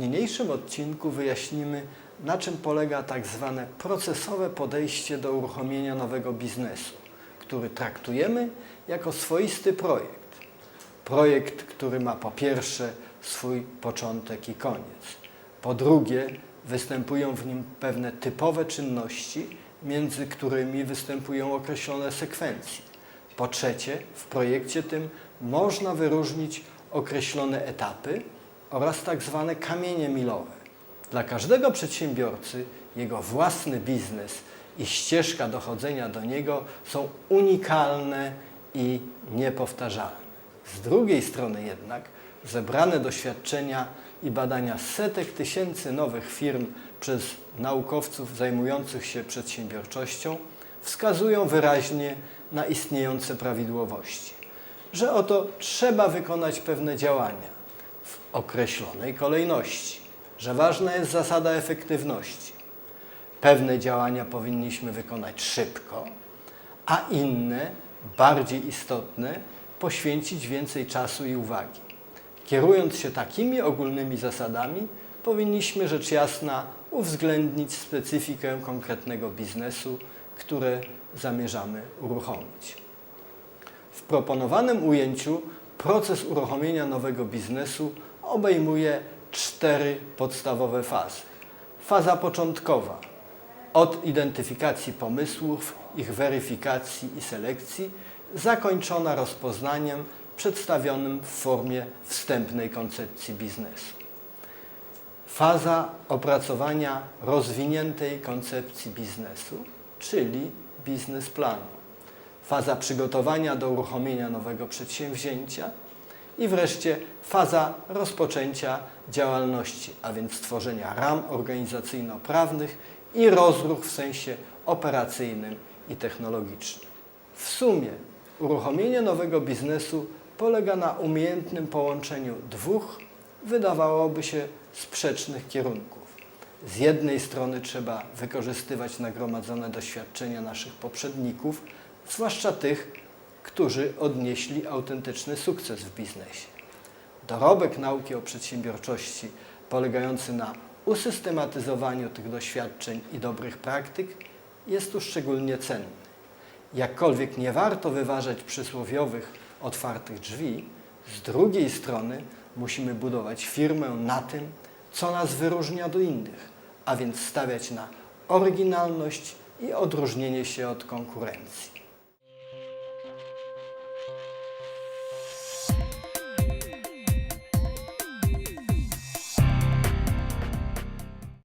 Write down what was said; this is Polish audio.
dzisiejszym odcinku wyjaśnimy, na czym polega tak zwane procesowe podejście do uruchomienia nowego biznesu, który traktujemy jako swoisty projekt. Projekt, który ma po pierwsze swój początek i koniec. Po drugie, występują w nim pewne typowe czynności, między którymi występują określone sekwencje. Po trzecie, w projekcie tym można wyróżnić określone etapy oraz tak zwane kamienie milowe. Dla każdego przedsiębiorcy jego własny biznes i ścieżka dochodzenia do niego są unikalne i niepowtarzalne. Z drugiej strony jednak zebrane doświadczenia i badania setek tysięcy nowych firm przez naukowców zajmujących się przedsiębiorczością wskazują wyraźnie na istniejące prawidłowości, że oto trzeba wykonać pewne działania w określonej kolejności, że ważna jest zasada efektywności. Pewne działania powinniśmy wykonać szybko, a inne, bardziej istotne, poświęcić więcej czasu i uwagi. Kierując się takimi ogólnymi zasadami, powinniśmy rzecz jasna uwzględnić specyfikę konkretnego biznesu, które zamierzamy uruchomić. W proponowanym ujęciu proces uruchomienia nowego biznesu obejmuje cztery podstawowe fazy. Faza początkowa od identyfikacji pomysłów, ich weryfikacji i selekcji, zakończona rozpoznaniem przedstawionym w formie wstępnej koncepcji biznesu. Faza opracowania rozwiniętej koncepcji biznesu, czyli biznesplanu. Faza przygotowania do uruchomienia nowego przedsięwzięcia i wreszcie faza rozpoczęcia działalności, a więc stworzenia ram organizacyjno-prawnych i rozruch w sensie operacyjnym i technologicznym. W sumie uruchomienie nowego biznesu polega na umiejętnym połączeniu dwóch, wydawałoby się, sprzecznych kierunków. Z jednej strony trzeba wykorzystywać nagromadzone doświadczenia naszych poprzedników, zwłaszcza tych, którzy odnieśli autentyczny sukces w biznesie. Dorobek nauki o przedsiębiorczości polegający na usystematyzowaniu tych doświadczeń i dobrych praktyk jest tu szczególnie cenny. Jakkolwiek nie warto wyważać przysłowiowych otwartych drzwi, z drugiej strony musimy budować firmę na tym, co nas wyróżnia do innych, a więc stawiać na oryginalność i odróżnienie się od konkurencji.